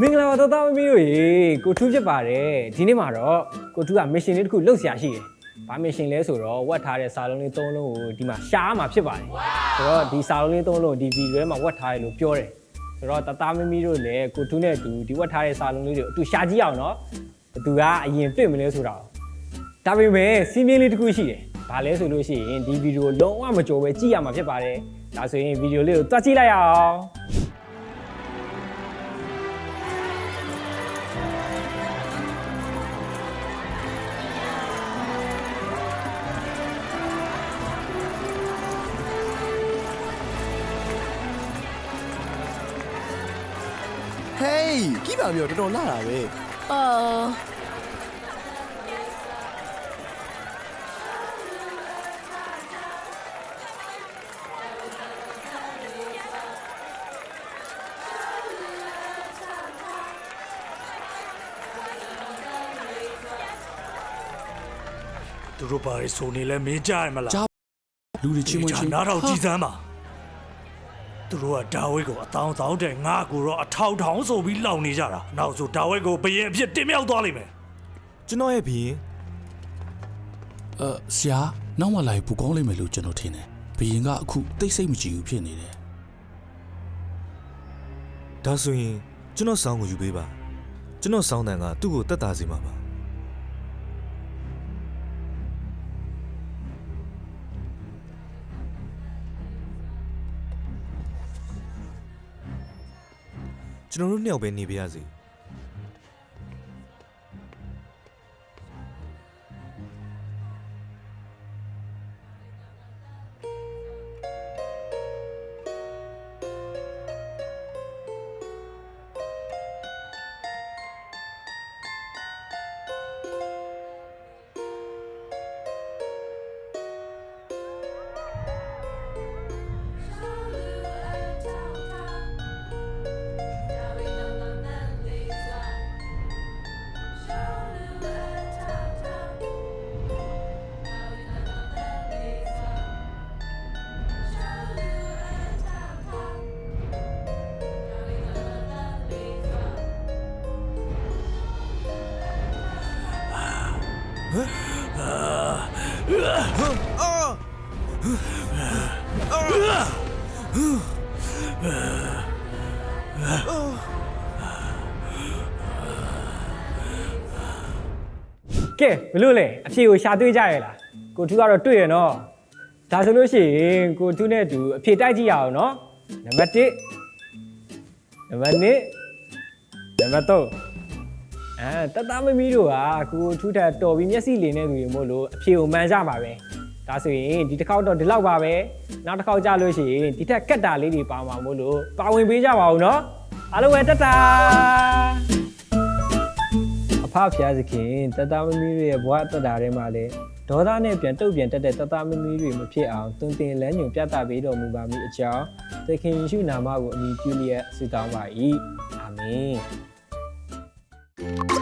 မင်္ဂလာပါတော်တော်မီးတို့ရေကိုထူးဖြစ်ပါတယ်ဒီနေ့မှာတော့ကိုထူးကမစ်ရှင်လေးတစ်ခုလုပ်ဆရာရှိတယ်ဘာမစ်ရှင်လဲဆိုတော့ဝတ်ထားတဲ့စာလုံးလေး၃လုံးကိုဒီမှာရှားမှာဖြစ်ပါတယ်ဆိုတော့ဒီစာလုံးလေး၃လုံးကိုဒီဗီဒီယိုထဲမှာဝတ်ထားတယ်လို့ပြောတယ်ဆိုတော့တသားမမီးတို့လည်းကိုထူးနဲ့အတူဒီဝတ်ထားတဲ့စာလုံးလေးတွေကိုအတူရှားကြည့်အောင်နော်ဘသူကအရင်တွေ့မလဲဆိုတာဒါပေမဲ့စီးမြင်လေးတစ်ခုရှိတယ်ဘာလဲဆိုလို့ရှိရင်ဒီဗီဒီယိုလုံးဝမကြိုပဲကြည့်ရမှာဖြစ်ပါတယ်ဒါဆိုရင်ဗီဒီယိုလေးကိုတွားကြည့်လိုက်အောင် ဟေးကြည့်ပါမျိုးတော်တော်လာတာပဲအော်သူတို့ဘာတွေဆိုနေလဲမင်းကြားရမလားကြားလူတွေချင်းမချင်းနားထောင်ကြည့်စမ်းပါ သူတို့ကဒါဝိတ်ကိုအတောင်းတောင်းတဲ့ငါကိုတော့အထောက်ထောင်ဆိုပြီးလောင်နေကြတာနောက်ဆိုဒါဝိတ်ကိုဘယင်အဖြစ်တင်မြောက်သွားလိမ့်မယ်ကျွန်တော်ရဲ့ဘီရင်အဲဆရာနောက်မှလာရင်ပူကောင်းလိမ့်မယ်လို့ကျွန်တော်ထင်တယ်ဘီရင်ကအခုတိတ်ဆိတ်မကြည့်ဘူးဖြစ်နေတယ်ဒါဆိုရင်ကျွန်တော်ဆောင်းကိုယူပေးပါကျွန်တော်ဆောင်းတန်ကသူ့ကိုတက်တာစီမှာပါ ကျွန်တော်တို့နှစ်ယောက်ပဲနေပါရစေ ကဲဘလို့လဲအဖြေကိုရှာတွေ့ကြရဲ့လားကိုထူးကတော့တွေ့ရနော်ဒါဆိုလို့ရှိရင်ကိုထူးနဲ့အတူအဖြေတိုက်ကြည့်ရအောင်နော်နံပါတ်1နံပါတ်2နံပါတ်3 အဲတတမမီတို့ကကိုထူးထက်တော်ပြီးမျက်စိလင်နေသူတွေမို့လို့အဖြေကိုမှန်ကြမှာပဲဒါဆိုရင်ဒီတစ်ခေါက်တော့ဒီလောက်ပါပဲနောက်တစ်ခေါက်ကြလို့ရှိရင်ဒီထက်ကက်တာလေးတွေပါမှာမို့လို့ပါဝင်ပေးကြပါဦးနော်အားလုံးပဲတက်တာအဖဖျားသခင်တတမမီတွေရဲ့ဘဝတက်တာထဲမှာလည်းဒေါသနဲ့ပြန်တုတ်ပြန်တက်တဲ့တတမမီတွေမဖြစ်အောင်တွင်တင်လန်းညွန်ပြသပေးတော်မူပါမည်အကြောင်းသခင်ယေရှုနာမကိုအမိပြုလျက်ဆုတောင်းပါ၏အာမင် Bye.